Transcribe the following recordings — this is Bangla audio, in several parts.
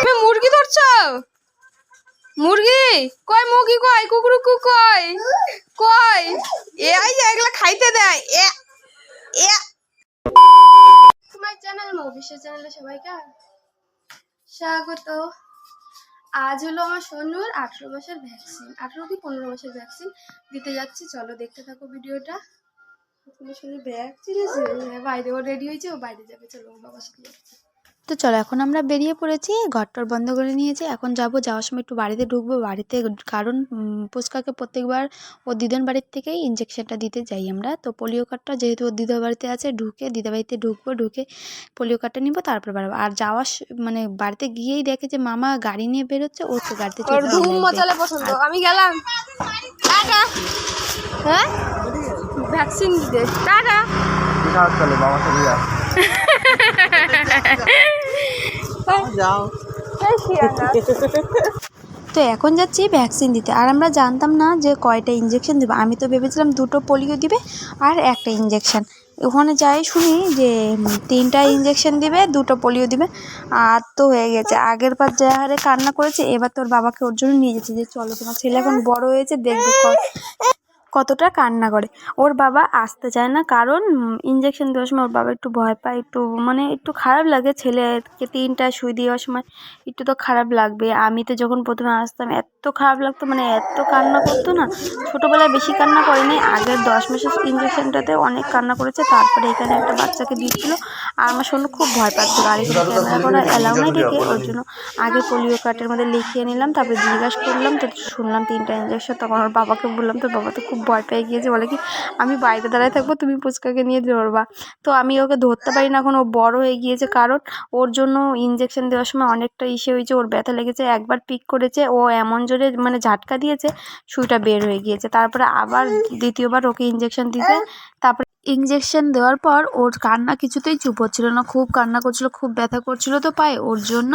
তুমি মুরগি ধরছ? মুরগি? কই মুরগি কই? কুকুরু কু কই? কই? এই যে এগুলা খাইতে দেয়। এ এ। তোমার চ্যানেল মৌ চ্যানেলে সবাইকে স্বাগত। আজ হলো আমার সোনুর আঠেরো মাসের ভ্যাকসিন আঠেরো কি পনেরো মাসের ভ্যাকসিন দিতে যাচ্ছি। চলো দেখতে থাকো ভিডিওটা। আছে হ্যাঁ, বাইরে ও রেডি হয়েছে ও বাইরে যাবে চলো বাবার সাথে যাচ্ছে। তো চলো এখন আমরা বেরিয়ে পড়েছি ঘরটর বন্ধ করে নিয়েছি এখন যাব যাওয়ার সময় একটু বাড়িতে ঢুকবো বাড়িতে কারণ পুচকাকে প্রত্যেকবার ও দিদন বাড়ির থেকেই ইঞ্জেকশনটা দিতে যাই আমরা তো পোলিও কার্ডটা যেহেতু ওর দিদা বাড়িতে আছে ঢুকে দিদা বাড়িতে ঢুকবো ঢুকে পোলিও কার্ডটা নিবো তারপর বাড়াবো। আর যাওয়ার মানে বাড়িতে গিয়েই দেখে যে মামা গাড়ি নিয়ে বেরোচ্ছে ও তো গাড়িতে চলে পছন্দ আমি গেলাম। হ্যাঁ? ভ্যাকসিন দিতে। টাটা। তো এখন যাচ্ছি ভ্যাকসিন দিতে। আর আমরা জানতাম না যে কয়টা ইঞ্জেকশন দেবে। আমি তো ভেবেছিলাম দুটো পোলিও দিবে আর একটা ইঞ্জেকশন ওখানে যাই শুনি যে তিনটা ইঞ্জেকশন দিবে দুটো পোলিও দিবে। আর তো হয়ে গেছে। আগের বার যে হারে কান্না করেছে এবার তোর বাবাকে ওর জন্য নিয়ে যেতে। যে চলো তোমার ছেলে এখন বড় হয়েছে দেখবে কতটা কান্না করে। ওর বাবা আসতে চায় না, কারণ ইঞ্জেকশন দেওয়ার সময় ওর বাবা একটু ভয় পায়, একটু মানে একটু খারাপ লাগে ছেলেকে তিনটা সুই দেওয়ার সময়। একটু তো খারাপ লাগবে। আমি তো যখন প্রথমে আসতাম, এত খারাপ লাগতো মানে এত কান্না করতো না। ছোটোবেলায় বেশি কান্না করেনি। আগের দশ মাসের ইঞ্জেকশনটাতে অনেক কান্না করেছে। তারপরে এখানে একটা বাচ্চাকে দিচ্ছিল আর আমার শোনো খুব ভয় পাচ্ছে গাড়ি করে ক্যামেরা করা অ্যালাউ নাই দেখে ওর জন্য আগে পোলিও কার্ডের মধ্যে লিখিয়ে নিলাম তারপরে জিজ্ঞাসা করলাম তো শুনলাম তিনটা ইঞ্জেকশন তখন ওর বাবাকে বললাম তোর বাবা তো খুব ভয় পেয়ে গিয়েছে। বলে কি আমি বাইরে দাঁড়ায় থাকব তুমি পুচকাকে নিয়ে ধরবা। তো আমি ওকে ধরতে পারি না এখন ও বড় হয়ে গিয়েছে কারণ ওর জন্য ইঞ্জেকশন দেওয়ার সময় অনেকটা ইসে হয়েছে ওর ব্যথা লেগেছে একবার পিক করেছে ও এমন জোরে মানে ঝাটকা দিয়েছে সুইটা বের হয়ে গিয়েছে। তারপরে আবার দ্বিতীয়বার ওকে ইঞ্জেকশন দিতে তারপরে ইঞ্জেকশন দেওয়ার পর ওর কান্না কিছুতেই চুপ হচ্ছিল না খুব কান্না করছিল খুব ব্যথা করছিল তো পায়ে ওর জন্য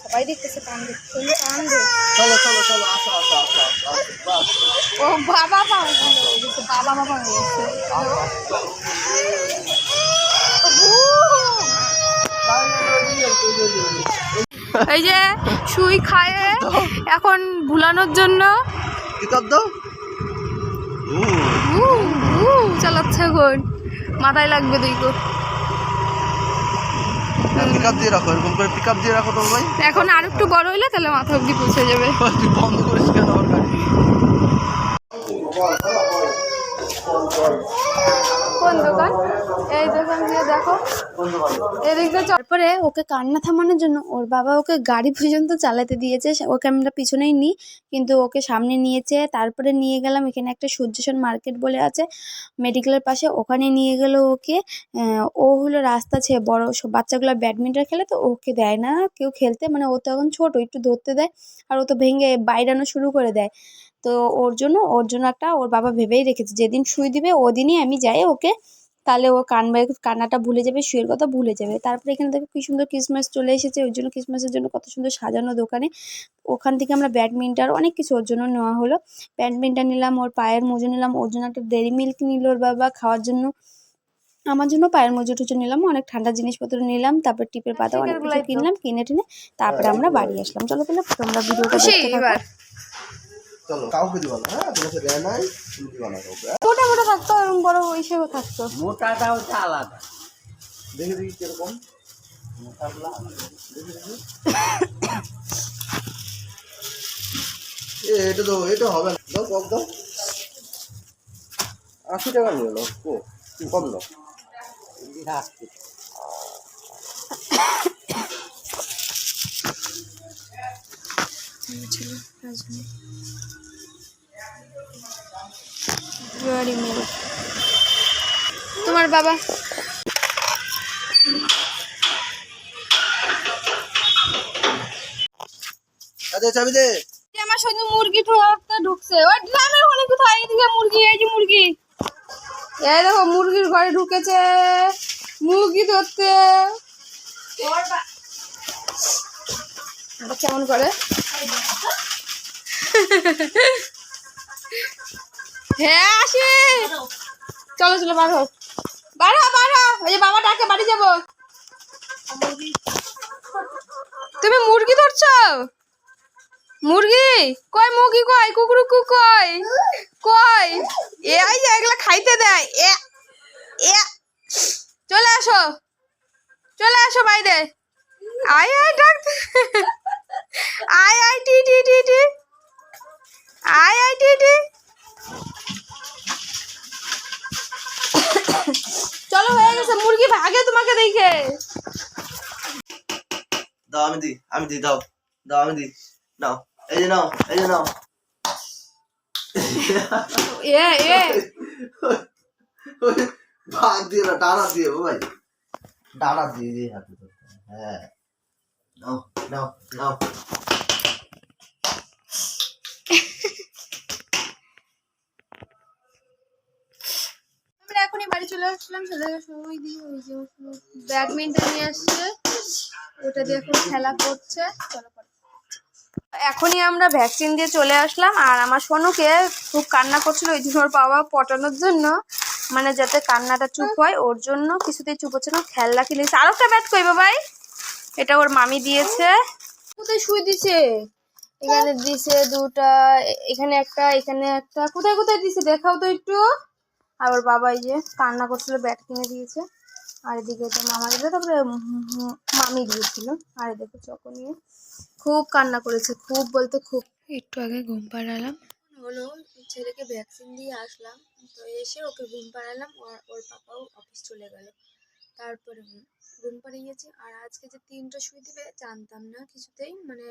সবাই দেখতেছে চলো চলো চলো আসো আসো আসো। ও বাবা হয়ে বাবা বাবা এই যে সুই খায় এখন ভুলানোর জন্য উ, চালাচ্ছে এখন। মাথায় লাগবে দুই গো পিক আপ দিয়ে রাখো এরকম করে পিক আপ দিয়ে রাখো তো ভাই। এখন আর একটু বড় হইলে তাহলে মাথা অব্দি পৌঁছে যাবে। তুই বন্ধ করিস কেন আমার গাড়ি? কোন দোকান? এই দোকান দিয়ে দেখো। এদিক তারপরে ওকে কান্না থামানোর জন্য ওর বাবা ওকে গাড়ি পর্যন্ত চালাতে দিয়েছে ওকে আমরা পিছনেই নিই, কিন্তু ওকে সামনে নিয়েছে। তারপরে নিয়ে গেলাম, এখানে একটা সূর্যসেন মার্কেট বলে আছে। মেডিকেলের পাশে ওখানে নিয়ে গেল ওকে। ও হলো রাস্তা ছেয়ে বড় সব বাচ্চাগুলো ব্যাডমিন্টন খেলে তো ওকে দেয় না। কেউ খেলতে মানে ও তো এখন ছোট, একটু ধরতে দেয়। আর ও তো ভেঙে বাইরানো শুরু করে দেয়। তো ওর জন্য ওর জন্য একটা ওর বাবা ভেবেই রেখেছে যেদিন শুই দিবে ওদিনই আমি যাই ওকে তাহলে ও কানবে কান্নাটা ভুলে যাবে শুয়ের কথা ভুলে যাবে। তারপরে এখানে দেখো কি সুন্দর ক্রিসমাস চলে এসেছে ওই জন্য ক্রিসমাসের জন্য কত সুন্দর সাজানো দোকানে। ওখান থেকে আমরা ব্যাডমিন্টন অনেক কিছু ওর জন্য নেওয়া হলো। ব্যাডমিন্টন নিলাম ওর পায়ের মোজো নিলাম ওর জন্য একটা ডেরি মিল্ক নিল ওর বাবা খাওয়ার জন্য। আমার জন্য পায়ের মোজো টুজো নিলাম অনেক ঠান্ডা জিনিসপত্র নিলাম তারপর টিপের পাতা অনেক কিছু কিনলাম কিনে টিনে তারপরে আমরা বাড়ি আসলাম। চলো তাহলে তোমরা ভিডিওটা দেখতে চলো কাউকে দিবা না হ্যাঁ? তোমাকে দেয় নাই তুমি দিবা না কাউকে হ্যাঁ? মোটা মোটা থাকতো এরকম বড় হিসেবে থাকতো। মোটাটা হচ্ছে আলাদা। দেখি দেখি কীরকম। দেখি দেখি। এ এটা তো এটা হবে না। দাও কম দাও। আশি টাকা নিয়ে নাও ও কম দাও। Very milk. তোমার বাবা? আচ্ছা চাবি দে আমার সঙ্গে মুরগি ঠোঁটতে ঢুকছে। ওই ড্রামের ওখানে কোথায়? এদিকে মুরগি এই যে মুরগি। এই দেখো মুরগির ঘরে ঢুকেছে। মুরগি ধরতে। কেমন করে? হ্যাঁ আসি। চলো চলো, বার হো বার হো বার হো। যে বাবা ডাকে, বাড়ি যাব। তুমি মুরগি ধরছো? মুরগি? কই মুরগি কই? কুকুরু কু কই? কই? এ আই যে এগুলা খাইতে দেয়। এ এ। চলে আসো। চলে আসো বাইরে। আয় আয় ডাকতে আয় আয় টি টি টি টি। আয় আয় টি টি। চলো হয়ে গেছে মুরগি ভাগে তোমাকে দেখে। দাও আমি দিই আমি দিই দাও দাও আমি দিই। নাও এই যে নাও এই যে নাও। এ এ। ভাগ দিয়ে না ডানা দিয়ে ভাই। ডানা দিয়ে দিয়ে হাতে ধরতে হয়। হ্যাঁ। নাও নাও নাও। বাড়ি চলে আসলাম ছেলেকে সময় দিয়ে ওই যে ব্যাডমিন্টন নিয়ে আসছে। ওটা দিয়ে এখন খেলা করছে। চলো এখনই আমরা ভ্যাকসিন দিয়ে চলে আসলাম আর আমার সোনুকে খুব কান্না করছিল, ওই জন্য ওর বাবা পটানোর জন্য। মানে যাতে কান্নাটা চুপ হয়, ওর জন্য কিছুতেই চুপ হচ্ছে না খেলনা কিনেছে আর একটা ব্যাট কইবে ভাই? এটা ওর মামি দিয়েছে। কোথায় শুয়ে দিছে? এখানে দিছে দুটা এখানে একটা এখানে একটা। কোথায় কোথায় দিছে? দেখাও তো একটু। আর ওর বাবা এই যে কান্না করছিল ব্যাট কিনে দিয়েছে। আর এদিকে তো মামা দিল তারপরে মামি দিয়েছিল আর এদিকে চকো নিয়ে খুব কান্না করেছে খুব বলতে খুব। একটু আগে ঘুম পাড়ালাম। হলো ছেলেকে ভ্যাকসিন দিয়ে আসলাম তো এসে ওকে ঘুম পাড়ালাম আর ওর পাপাও অফিস চলে গেল। তারপরে ঘুম- ঘুম পাড়িয়েছি। আর আজকে যে তিনটা শুই দিবে জানতাম না কিছুতেই। মানে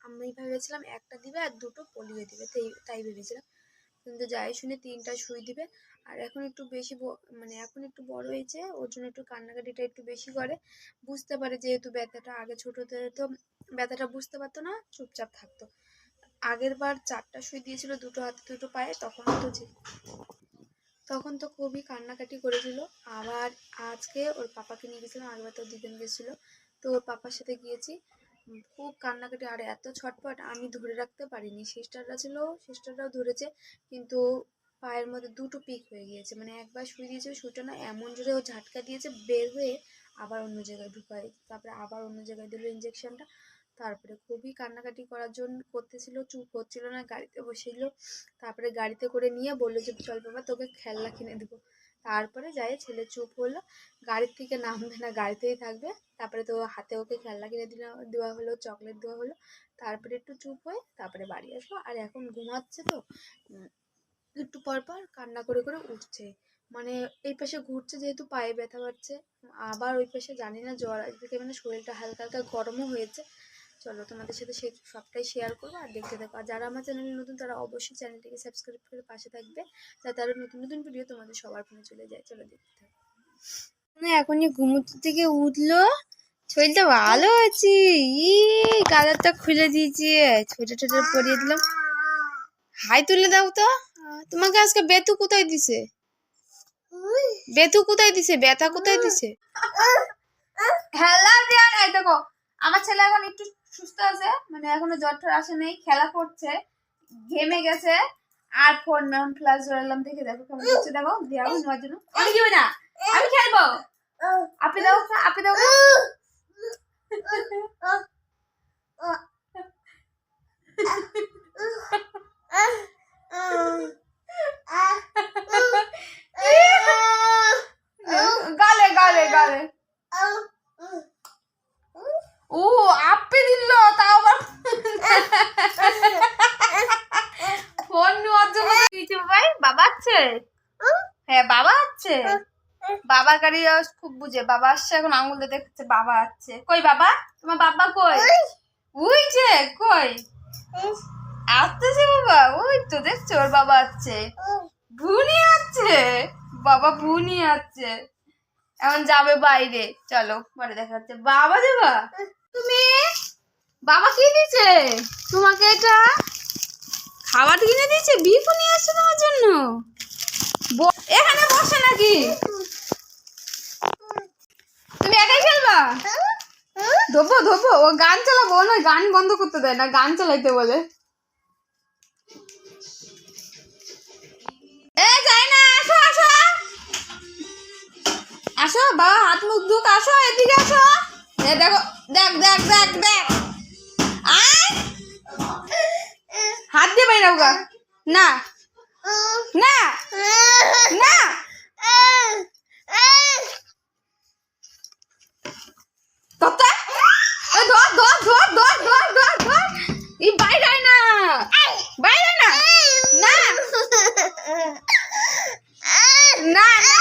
আমি ভেবেছিলাম একটা দিবে আর দুটো পোলিও দিবে তাই তাই ভেবেছিলাম। কিন্তু যাই শুনে তিনটা শুই দিবে। আর এখন একটু বেশি মানে এখন একটু বড় হয়েছে, ওর জন্য একটু কান্নাকাটিটা একটু বেশি করে। বুঝতে পারে যেহেতু ব্যথাটা আগে ছোটোতে তো ব্যথাটা বুঝতে পারতো না, চুপচাপ থাকতো। আগের বার চারটা সুই দিয়েছিল, দুটো হাতে দুটো পায়ে, তখন তো যে, তখন তো খুবই কান্নাকাটি করেছিল। আবার আজকে ওর পাপাকে নিয়ে গেছিলাম আগেবার তো দিদিন গেছিল। তো ওর পাপার সাথে গিয়েছি। খুব কান্নাকাটি। আর এত ছটপট আমি ধরে রাখতে পারিনি। সিস্টাররা ছিল, সিস্টাররাও ধরেছে, কিন্তু পায়ের মধ্যে দুটো পিক হয়ে গিয়েছে। মানে একবার শুয়ে দিয়েছে শুইটা না, এমন জোরে ও ঝাটকা দিয়েছে, বের হয়ে আবার অন্য জায়গায় ঢুকায়। তারপরে আবার অন্য জায়গায় দিল ইঞ্জেকশনটা তারপরে খুবই কান্নাকাটি করার জন্য করতেছিল, চুপ হচ্ছিল না, গাড়িতে বসেছিল তারপরে গাড়িতে করে নিয়ে বলল যে, চল বাবা, তোকে খেলনা কিনে দেবো। তারপরে যাই, ছেলে চুপ হলো। গাড়ির থেকে নামবে না, গাড়িতেই থাকবে। তারপরে তো হাতে ওকে খেলনা কিনে দিলা, দেওয়া হলো, চকলেট দেওয়া হলো। তারপরে একটু চুপ হয়ে তারপরে বাড়ি আসলো। আর এখন ঘুমাচ্ছে তো একটু পর পর কান্না করে করে উঠছে। মানে এই পাশে ঘুরছে যেহেতু পায়ে ব্যথা পাচ্ছে। আবার ওই পাশে জানি না জ্বর আসবে মানে শরীরটা হালকা হালকা গরমও হয়েছে। চলো তোমাদের সাথে সে সবটাই শেয়ার করব আর দেখতে থাকো। আর যারা আমার চ্যানেলে নতুন, তারা অবশ্যই চ্যানেলটিকে সাবস্ক্রাইব করে পাশে থাকবে, যাতে আরও নতুন নতুন ভিডিও তোমাদের সবার ফোনে চলে যায়। চলো দেখতে থাকো। না এখনই ঘুমোতে থেকে উঠল। শরীরটা ভালো আছে। ই, কালারটা খুলে দিয়েছি। ছোটো ছোটো পরিয়ে দিলাম। হাই তুলে দাও তো। তোমাকে আজকে বেতু কোথায় দিছে? বেতু কোথায় দিছে? ব্যথা কোথায় দিছে? খেলা নাই দেখো, আমার ছেলে এখন একটু সুস্থ আছে মানে এখনও জ্বর টর আসে নেই খেলা করছে ঘেমে গেছে আর ফোন মেমন ফ্লাস জড়ালাম দেখে দেখো কেমন হচ্ছে দেখো দেওয়া নেওয়ার জন্য আমি দিবে না আমি খেলব আপনি দাও তো, আপনি দাও তো। গালে গালে গালে ও আপে দিল তাও আবার ফোন নেওয়ার জন্য কিছু ভাই বাবা আছে হ্যাঁ বাবা আছে বাবার গাড়ি আওয়াজ খুব বুঝে। বাবা আসছে এখন আঙুল দিয়ে দেখাচ্ছে বাবা আসছে। কই বাবা? তোমার বাবা কই? ওই। যে কই? আসতেছে বাবা। ওই তো দেখছ ওর বাবা আছে ভুনি আছে বাবা ভুনি আছে এখন যাবে বাইরে। চলো পরে দেখা যাচ্ছে বাবা যাবা তুমি? বাবা কি দিছে তোমাকে এটা খাবার কিনে দিয়েছে? বিফু নিয়ে আসছে তোমার জন্য? এখানে বসে নাকি তুমি একাই খেলবা ধোবো ধোবো। ও গান চালাবো না গান বন্ধ করতে দেয় না, গান চালাইতে বলে। এ, যাই না, আসো বাবা, হাত, মুখ ধুক, আসো, এদিকে আসো। দেখো, দেখ দেখ দেখ দেখ। আয়। হাত দিয়ে বাইরে গা। না। না। না। Done.